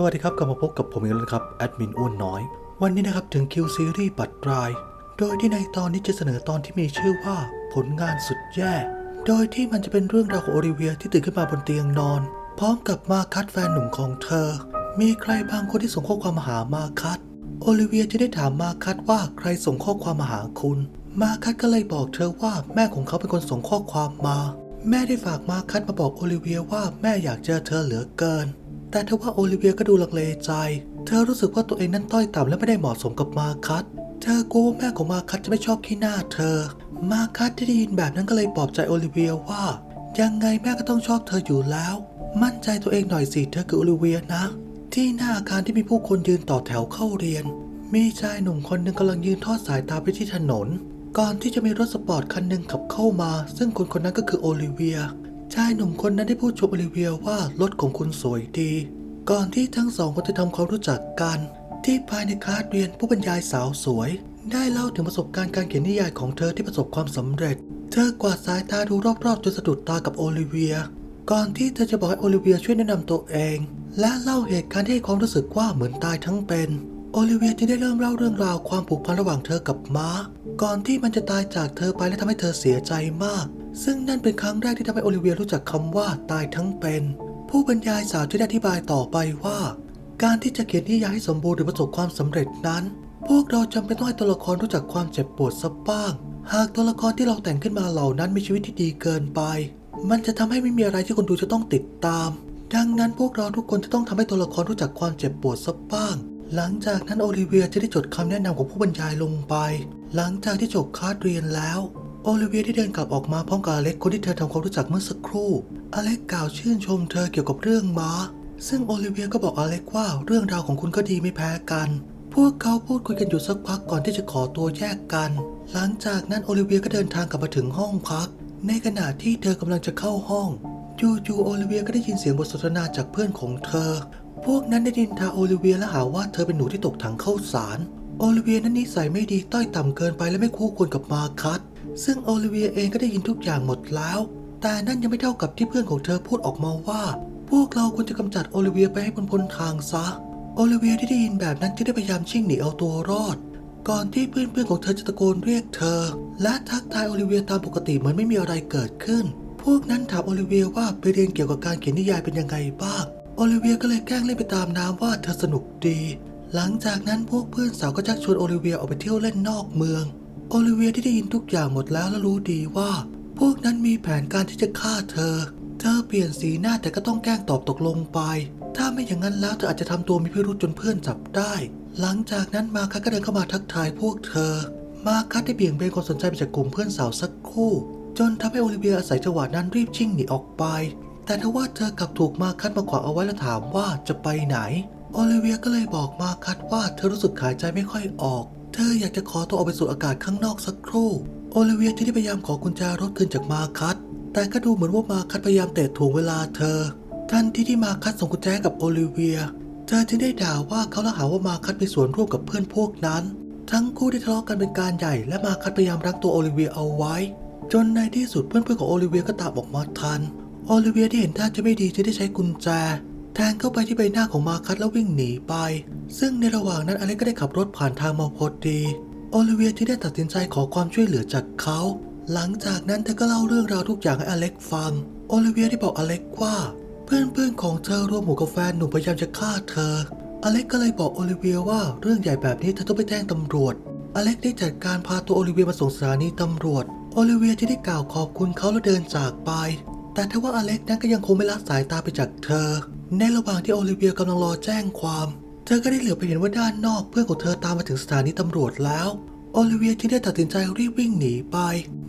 สวัสดีครับกลับมาพบกับผมอีกแล้วนะครับแอดมินอ้วนน้อย วันนี้นะครับถึงคิวซีรีส์ปัดราย โดยที่ในตอนนี้จะเสนอตอนที่มีชื่อว่าผลงานสุดแย่ โดยที่มันจะเป็นเรื่องราวของโอลิเวียที่ตื่นขึ้นมาบนเตียงนอน พร้อมกับมาคัดแฟนหนุ่มของเธอ มีใครบางคนที่ส่งข้อความมาหามาคัดโอลิเวียจะได้ถามมาคัดว่าใครส่งข้อความมาหาคุณ มาคัดก็เลยบอกเธอว่าแม่ของเขาเป็นคนส่งข้อความมา แม่ได้ฝากมาคัดมาบอกโอลิเวียว่าแม่อยากเจอเธอเหลือเกิน แต่ทว่าโอลิเวียก็ดูลังเลใจ เธอรู้สึกว่าตัวเองนั้นต้อยต่ำและไม่ได้เหมาะสมกับมาคัตเธอกลัวว่าแม่ของมาคัตจะไม่ชอบขี้หน้าเธอ มาคัตที่ได้ยินแบบนั้นก็เลยปลอบใจโอลิเวียว่า ยังไงแม่ก็ต้องชอบเธออยู่แล้ว มั่นใจตัวเองหน่อยสิเธอคือโอลิเวียนะ ที่หน้าอาคารที่มีผู้คนยืนต่อแถวเข้าเรียน มีชายหนุ่มคนหนึ่งกำลังยืนทอดสายตาไปที่ถนน ก่อนที่จะมีรถสปอร์ตคันหนึ่งขับเข้ามา ซึ่งคนคนนั้นก็คือโอลิเวีย ชายหนุ่มคนนั้นได้พูดชมโอลิเวียว่ารถของคุณสวยดี ก่อนที่ทั้งสองคนจะทำความรู้จักกัน ที่ภายในคลาสเรียนผู้บรรยายสาวสวย ได้เล่าถึงประสบการณ์การเขียนนิยายของเธอที่ประสบความสำเร็จ เธอกวาดสายตาดูรอบๆจนสะดุดตากับโอลิเวีย ก่อนที่เธอจะบอกให้โอลิเวียช่วยแนะนำตัวเอง และเล่าเหตุการณ์ที่ให้ความรู้สึกว่าเหมือนตายทั้งเป็นโอลิเวียจึงได้เริ่มเล่าเรื่องราวความผูกพันระหว่างเธอกับม้า ก่อนที่มันจะตายจากเธอไปและทำให้เธอเสียใจมาก ซึ่งนั่นเป็นครั้งแรกที่ทำให้โอลิเวียรู้จักคำว่าตายทั้งเป็น ผู้บรรยายสาวจะได้อธิบายต่อไปว่า การที่จะเขียนนิยายให้สมบูรณ์หรือประสบความสำเร็จนั้น พวกเราจำเป็นต้องให้ตัวละครรู้จักความเจ็บปวดสักบ้าง หากตัวละครที่เราแต่งขึ้นมาเหล่านั้นมีชีวิตที่ดีเกินไป มันจะทำให้ไม่มีอะไรที่คนดูจะต้องติดตาม ดังนั้นพวกเราทุกคนจะต้องทำให้ตัวละครรู้จักความเจ็บปวดสักบ้างหลังจากนั้นโอลิเวียจะได้จดคำแนะนำของผู้บรรยายลงไป หลังจากที่จบคาสเรียนแล้ว ลิเวียได้เดินกลับออกมาพร้อมกับอเล็กคนที่เธอทำความรู้จักเมื่อสักครู่ อเล็กกล่าวชื่นชมเธอเกี่ยวกับเรื่องม้า ซึ่งโอลิเวียก็บอกอเล็กว่าเรื่องราวของคุณก็ดีไม่แพ้กัน พวกเขาพูดคุยกันอยู่สักพักก่อนที่จะขอตัวแยกกัน หลังจากนั้นโอลิเวียก็เดินทางกลับมาถึงห้องพัก ในขณะที่เธอกำลังจะเข้าห้องจู่ๆโอลิเวียก็ได้ยินเสียงบทสนทนาจากเพื่อนของเธอ พวกนั้นได้ดินทาโอลิเวียและหาว่าเธอเป็นหนูที่ตกถังเข้าสาร โอลิเวียนั้นนิสัยไม่ดีต้อยต่ำเกินไปและไม่คู่ควรกับมาคัต ซึ่งโอลิเวียเองก็ได้ยินทุกอย่างหมดแล้ว แต่นั่นยังไม่เท่ากับที่เพื่อนของเธอพูดออกมาว่า พวกเราควรจะกำจัดโอลิเวียไปให้พ้นพ้นทางซะ โอลิเวียที่ได้ยินแบบนั้นจึงได้พยายามชิ่งหนีเอาตัวรอด ก่อนที่เพื่อนๆของเธอจะตะโกนเรียกเธอ และทักทายโอลิเวียตามปกติเหมือนไม่มีอะไรเกิดขึ้น พวกนั้นถามโอลิเวียว่าไปเรียนเกี่ยวกับการเขียนนิยายเป็นยังไงบ้าง โอลิเวียก็เลยแกล้งเล่นไปตามน้ำว่าเธอสนุกดี หลังจากนั้นพวกเพื่อนสาวก็ชักชวนโอลิเวียออกไปเที่ยวเล่นนอกเมือง โอลิเวียที่ได้ยินทุกอย่างหมดแล้วและรู้ดีว่า พวกนั้นมีแผนการที่จะฆ่าเธอ เธอเปลี่ยนสีหน้าแต่ก็ต้องแกล้งตอบตกลงไป ถ้าไม่อย่างนั้นแล้วเธออาจจะทำตัวมีพิรุษจนเพื่อนจับได้ หลังจากนั้นมาคัสก็เดินเข้ามาทักทายพวกเธอ มาคัสได้เบี่ยงเบนความสนใจไปจากกลุ่มเพื่อนสาวสักครู่ จนทำให้โอลิเวียอาศัยจังหวะนั้นรีบชิ่งหนีออกไป แต่ทว่าเธอกลับถูกมาคัสมาขวางเอาไว้และถามว่าจะไปไหน โอลิเวียก็เลยบอกมาคัสว่าเธอรู้สึกหายใจไม่ค่อยออก ธออยากจะขอตัวออกไปสูดอากาศข้างนอกสักครู่ โอลิเวียจึงได้พยายามขอกุญแจรถคืนจากมาคัสแต่ก็ดูเหมือนว่ามาคัสพยายามเตะถ่วงเวลาเธอ ทันทีที่มาคัสส่งกุญแจกับโอลิเวีย เธอจึงได้ด่าว่าเขาและหาว่ามาคัสมีส่วนร่วมกับเพื่อนพวกนั้น ทั้งคู่ได้ทะเลาะกันเป็นการใหญ่และมาคัสพยายามรั้งตัวโอลิเวียเอาไว้ จนในที่สุดเพื่อนๆของโอลิเวียก็ตามออกมาทัน โอลิเวียที่เห็นท่าจะไม่ดีจึงได้ใช้กุญแจ แทงเข้าไปที่ใบหน้าของมาคัสแล้ววิ่งหนีไป ซึ่งในระหว่างนั้นอเล็กก็ได้ขับรถผ่านทางมาพอดีโอลิเวียจึงได้ตัดสินใจขอความช่วยเหลือจากเขา หลังจากนั้นเธอก็เล่าเรื่องราวทุกอย่างให้อเล็กฟัง โอลิเวียได้บอกอเล็กว่า เพื่อนๆของเธอร่วมหมู่กับแฟนหนุ่มพยายามจะฆ่าเธอ อเล็กก็เลยบอกโอลิเวียว่าเรื่องใหญ่แบบนี้เธอต้องไปแจ้งตำรวจ อเล็กได้จัดการพาตัวโอลิเวียมาส่งสถานีตำรวจ โอลิเวียจะได้กล่าวขอบคุณเขาแล้วเดินจากไป แต่ทว่าอเล็กนั้นก็ยังคงไม่ละสายตาไปจากเธอ ในระหว่างที่โอลิเวียกำลังรอแจ้งความ เธอก็ได้เหลือไปเห็นว่าด้านนอกเพื่อนของเธอตามมาถึงสถานีตำรวจแล้ว โอลิเวียจึงได้ตัดสินใจรีบวิ่งหนีไป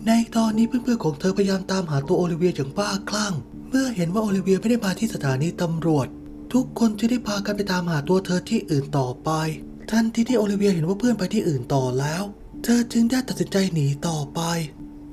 ในตอนนี้เพื่อนๆของเธอพยายามตามหาตัวโอลิเวียอย่างบ้าคลั่ง เมื่อเห็นว่าโอลิเวียไม่ได้มาที่สถานีตำรวจ ทุกคนจะได้พากันไปตามหาตัวเธอที่อื่นต่อไป ทันทีที่โอลิเวียเห็นว่าเพื่อนไปที่อื่นต่อแล้ว เธอจึงได้ตัดสินใจหนีต่อไป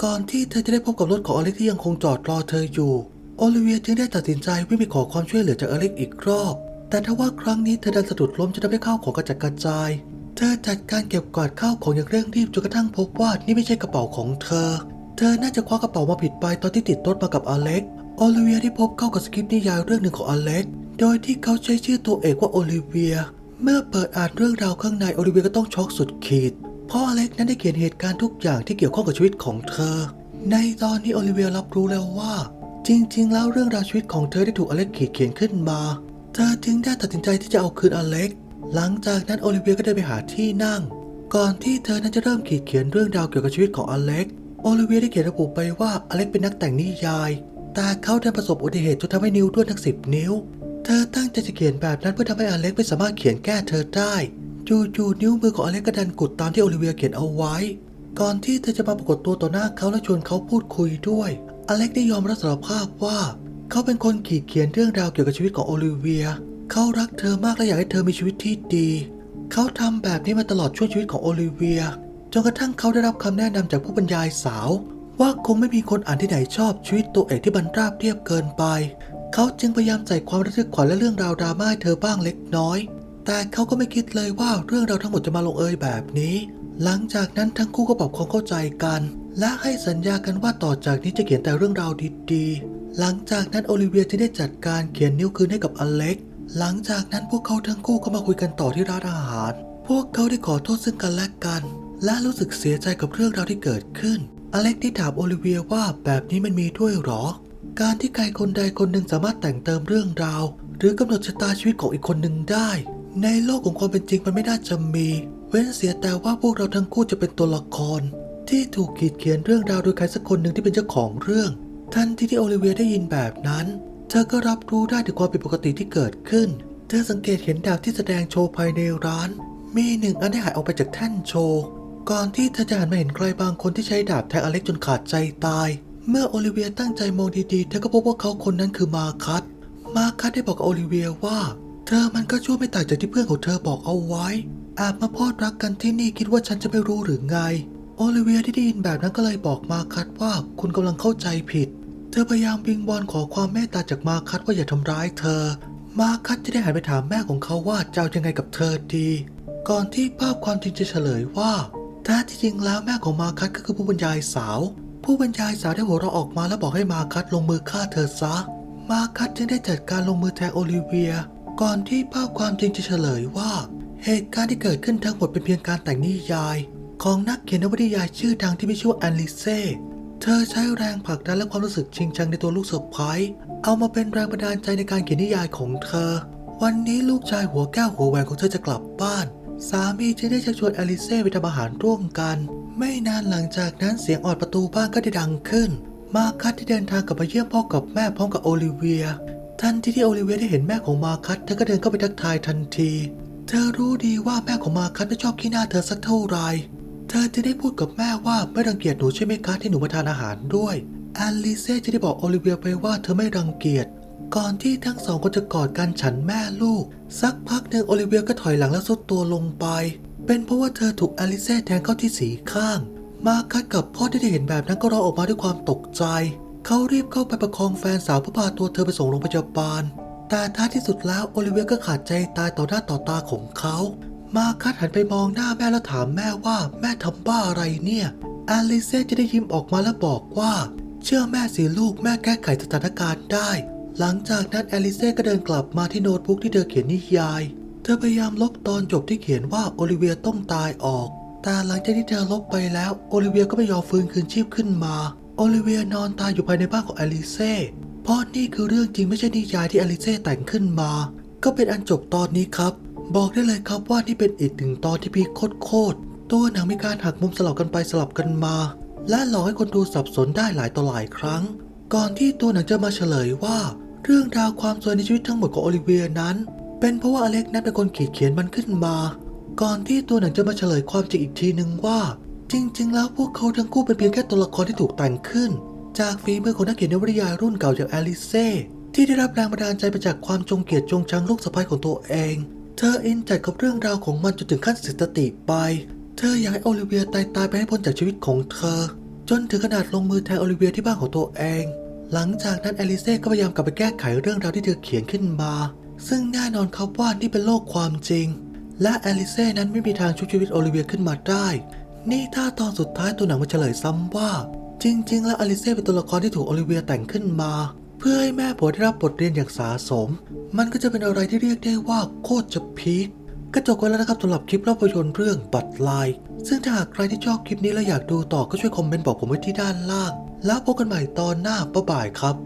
ก่อนที่เธอจะได้พบกับรถของอเล็กที่ยังคงจอดรอเธออยู่ โอลิเวียจึงได้ตัดสินใจวิ่งไปขอความช่วยเหลือจากอเล็กอีกรอบ แต่ทว่าครั้งนี้เธอดันสะดุดล้มจนทำให้ข้าวของกระจัดกระจาย เธอจัดการเก็บกวาดข้าวของอย่างเร่งรีบจนกระทั่งพบว่านี่ไม่ใช่กระเป๋าของเธอ เธอน่าจะคว้ากระเป๋ามาผิดไปตอนที่ติดรถมากับอเล็ก โอลิเวียได้พบเข้ากับสคริปต์นิยายเรื่องหนึ่งของอเล็ก โดยที่เขาใช้ชื่อตัวเอกว่าโอลิเวีย เมื่อเปิดอ่านเรื่องราวข้างในโอลิเวียก็ต้องช็อกสุดขีด เพราะอเล็กนั้นได้เขียนเหตุการณ์ทุกอย่างที่เกี่ยวข้องกับชีวิตของเธอ ในตอนนี้โอลิเวียรับรู้แล้วว่า จริง ๆ แล้วเรื่องราวชีวิตของเธอได้ถูกอเล็กขีดเขียนขึ้นมา เธอจึงได้ตัดสินใจที่จะเอาคืนอเล็ก หลังจากนั้นโอลิเวียก็ได้ไปหาที่นั่ง ก่อนที่เธอนั้นจะเริ่มขีดเขียนเรื่องราวเกี่ยวกับชีวิตของอเล็ก โอลิเวียได้เขียนระบุไปว่าอเล็กเป็นนักแต่งนิยาย แต่เขาได้ประสบอุบัติเหตุจนทำให้นิ้วด้วนทั้งสิบนิ้ว เธอตั้งใจจะเขียนแบบนั้นเพื่อทำให้อเล็กไม่สามารถเขียนแก้เธอได้จู่ๆนิ้วมือของอเล็กก็ดันกุดตามที่โอลิเวียเขียนเอาไว้ ก่อนที่เธอจะมาปรากฏตัวต่อหน้าเขาและชวนเขาพูดคุยด้วย อเล็กได้ยอมรับสารภาพว่า เขาเป็นคนขีดเขียนเรื่องราวเกี่ยวกับชีวิตของโอลิเวีย เขารักเธอมากและอยากให้เธอมีชีวิตที่ดี เขาทำแบบนี้มาตลอดช่วงชีวิตของโอลิเวีย จนกระทั่งเขาได้รับคำแนะนำจากผู้บรรยายสาว ว่าคงไม่มีคนอ่านที่ไหนชอบชีวิตตัวเอกที่บรรราบเรียบเกินไป เขาจึงพยายามใส่ความระทึกขวัญและเรื่องราวดราม่าให้เธอบ้างเล็กน้อย แต่เขาก็ไม่คิดเลยว่าเรื่องราวทั้งหมดจะมาลงเอยแบบนี้ หลังจากนั้นทั้งคู่ก็ปรับความเข้าใจกัน และให้สัญญากันว่าต่อจากนี้จะเขียนแต่เรื่องราวดีๆ หลังจากนั้นโอลิเวียจึงได้จัดการเขียนนิ้วคืนให้กับอเล็ก หลังจากนั้นพวกเขาทั้งคู่ก็มาคุยกันต่อที่ร้านอาหาร พวกเขาได้ขอโทษซึ่งกันและกัน และรู้สึกเสียใจกับเรื่องราวที่เกิดขึ้น อเล็กได้ถามโอลิเวียว่าแบบนี้มันมีด้วยหรอ การที่ใครคนใดคนหนึ่งสามารถแต่งเติมเรื่องราว หรือกำหนดชะตาชีวิตของอีกคนหนึ่งได้ ในโลกของความเป็นจริงมันไม่น่าจะมี เว้นเสียแต่ว่าพวกเราทั้งคู่จะเป็นตัวละคร ที่ถูกขีดเขียนเรื่องราวโดยใครสักคนหนึ่งที่เป็นเจ้าของเรื่อง ทันทีที่โอลิเวียได้ยินแบบนั้น เธอก็รับรู้ได้ถึงความผิดปกติที่เกิดขึ้น เธอสังเกตเห็นดาบที่แสดงโชว์ภายในร้าน มีหนึ่งอันได้หายออกไปจากแท่นโชว์ก่อนที่เธอจะหันมาเห็นใครบางคนที่ใช้ดาบแทงอเล็กจนขาดใจตาย เมื่อโอลิเวียตั้งใจมองดีๆ เธอก็พบว่าเขาคนนั้นคือมาคัสมาคัสได้บอกกับโอลิเวียว่า เธอมันก็ชั่วไม่ต่างจากที่เพื่อนของเธอบอกเอาไว้แอบมาพอดรักกันที่นี่คิดว่าฉันจะไม่รู้หรือไง โอลิเวียที่ได้ยินแบบนั้นก็เลยบอกมาคัสว่าคุณกำลังเข้าใจผิด เธอพยายามวิงวอนขอความเมตตาจากมาคัสว่าอย่าทำร้ายเธอ มาคัสจะได้หันไปถามแม่ของเขาว่าจะเอายังไงกับเธอดี ก่อนที่ภาพความจริงจะเฉลยว่าแท้ที่จริงแล้วแม่ของมาคัสก็คือผู้บรรยายสาว ผู้บรรยายสาวได้หัวเราะออกมาและบอกให้มาคัสลงมือฆ่าเธอซะ มาคัสจึงได้จัดการลงมือแทงโอลิเวีย ก่อนที่ภาพความจริงจะเฉลยว่า เหตุการณ์ที่เกิดขึ้นทั้งหมดเป็นเพียงการแต่งนิยาย ของนักเขียนนวนิยายชื่อดังที่มีชื่อว่าแอนลิเซ่ เธอใช้แรงผลักดันและความรู้สึกชิงชังในตัวลูกสะใภ้เอามาเป็นแรงบันดาลใจในการเขียนนิยายของเธอ วันนี้ลูกชายหัวแก้วหัวแหวนของเธอจะกลับบ้าน สามีจึงได้ชักชวนแอลิเซ่ไปทำอาหารร่วมกัน ไม่นานหลังจากนั้นเสียงออดประตูบ้านก็ได้ดังขึ้น มาคัสที่เดินทางกลับมาเยี่ยมพ่อกับแม่พร้อมกับโอลิเวียทันทีที่โอลิเวียได้เห็นแม่ของมาคัสเธอก็เดินเข้าไปทักทายทันที เธอรู้ดีว่าแม่ของมาคัสไม่ชอบขี้หน้าเธอสักเท่าไหร่ เธอจะได้พูดกับแม่ว่าไม่รังเกียจหนูใช่ไหมคะที่หนูมาทานอาหารด้วยแอลลิเซ่จะได้บอกโอลิเวียไปว่าเธอไม่รังเกียจ ก่อนที่ทั้งสองคนจะกอดกันฉันแม่ลูก สักพักหนึ่งโอลิเวียก็ถอยหลังแล้วสุดตัวลงไป เป็นเพราะว่าเธอถูกแอลลิเซ่แทงเข้าที่สีข้าง มาคัสกับพ่อที่ได้เห็นแบบนั้นก็ร้องออกมาด้วยความตกใจ เขารีบเข้าไปประคองแฟนสาวเพื่อพาตัวเธอไปส่งโรงพยาบาลแต่ท้ายที่สุดแล้วโอลิเวียก็ขาดใจตายต่อหน้าต่อตาของเขา มาคัสหันไปมองหน้าแม่แล้วถามแม่ว่าแม่ทำบ้าอะไรเนี่ยแอลิเซ่จะได้ยิ้มออกมาแล้วบอกว่า เชื่อแม่สิลูกแม่แก้ไขสถานการณ์ได้ หลังจากนั้นแอลิเซ่ก็เดินกลับมาที่โน้ตบุ๊กที่เธอเขียนนิยาย เธอพยายามลบตอนจบที่เขียนว่าโอลิเวียต้องตายออกแต่หลังจากที่เธอลบไปแล้วโอลิเวียก็ไม่ยอมฟื้นคืนชีพขึ้นมาโอลิเวียนอนตายอยู่ภายในบ้านของแอลิเซ่เพราะนี่คือเรื่องจริงไม่ใช่นิยายที่แอลลิเซ่แต่งขึ้นมา ก็เป็นอันจบตอนนี้ครับ บอกได้เลยครับว่านี่เป็นอีกหนึ่งตอนที่พีคโคตรตัวหนังมีการหักมุมสลับกันไปสลับกันมา และหลอกให้คนดูสับสนได้หลายต่อหลายครั้ง ก่อนที่ตัวหนังจะมาเฉลยว่า เรื่องราวความสวยในชีวิตทั้งหมดของโอลิเวียนั้น เป็นเพราะว่าอเล็กนั้นเป็นคนขีดเขียนมันขึ้นมา ก่อนที่ตัวหนังจะมาเฉลยความจริงอีกทีหนึ่งว่า จริง ๆ แล้วพวกเขาทั้งคู่เป็นเพียงแค่ตัวละครที่ถูกแต่งขึ้น จากฝีมือของนักเขียนนวนิยายรุ่นเก่าอย่างแอลิเซ่ที่ได้รับแรงบันดาลใจมาจากความจงเกลียดจงชังลูกสะใภ้ของตัวเอง เธออินจัดกับเรื่องราวของมันจนถึงขั้นเสียสติไป เธออยากให้โอลิเวียตายตายไปให้พ้นจากชีวิตของเธอ จนถึงขนาดลงมือแทงโอลิเวียที่บ้านของตัวเอง หลังจากนั้นแอลิเซ่ก็พยายามกลับไปแก้ไขเรื่องราวที่เธอเขียนขึ้นมา ซึ่งแน่นอนครับว่านี่เป็นโลกความจริง และแอลิเซ่นั้นไม่มีทางชุบชีวิตโอลิเวียขึ้นมาได้ นี่ถ้าตอนสุดท้ายตัวหนังมันเฉลยซ้ำว่า จริง ๆ แล้วอลิเซ่เป็นตัวละครที่ถูกโอลิเวียแต่งขึ้นมา พื่อพื่อให้แม่ผัวได้รับบทเรียนอย่างสาสม มันก็จะเป็นอะไรที่เรียกได้ว่าโคตรจะพีคก็จบกันแล้วนะครับสำหรับคลิปภาพยนตร์เรื่องบัตรลาย ซึ่งถ้าหากใครที่ชอบคลิปนี้และอยากดูต่อก็ช่วยคอมเมนต์บอกผมไว้ที่ด้านล่าง แล้วพบกันใหม่ตอนหน้าบ๊ายบายครับ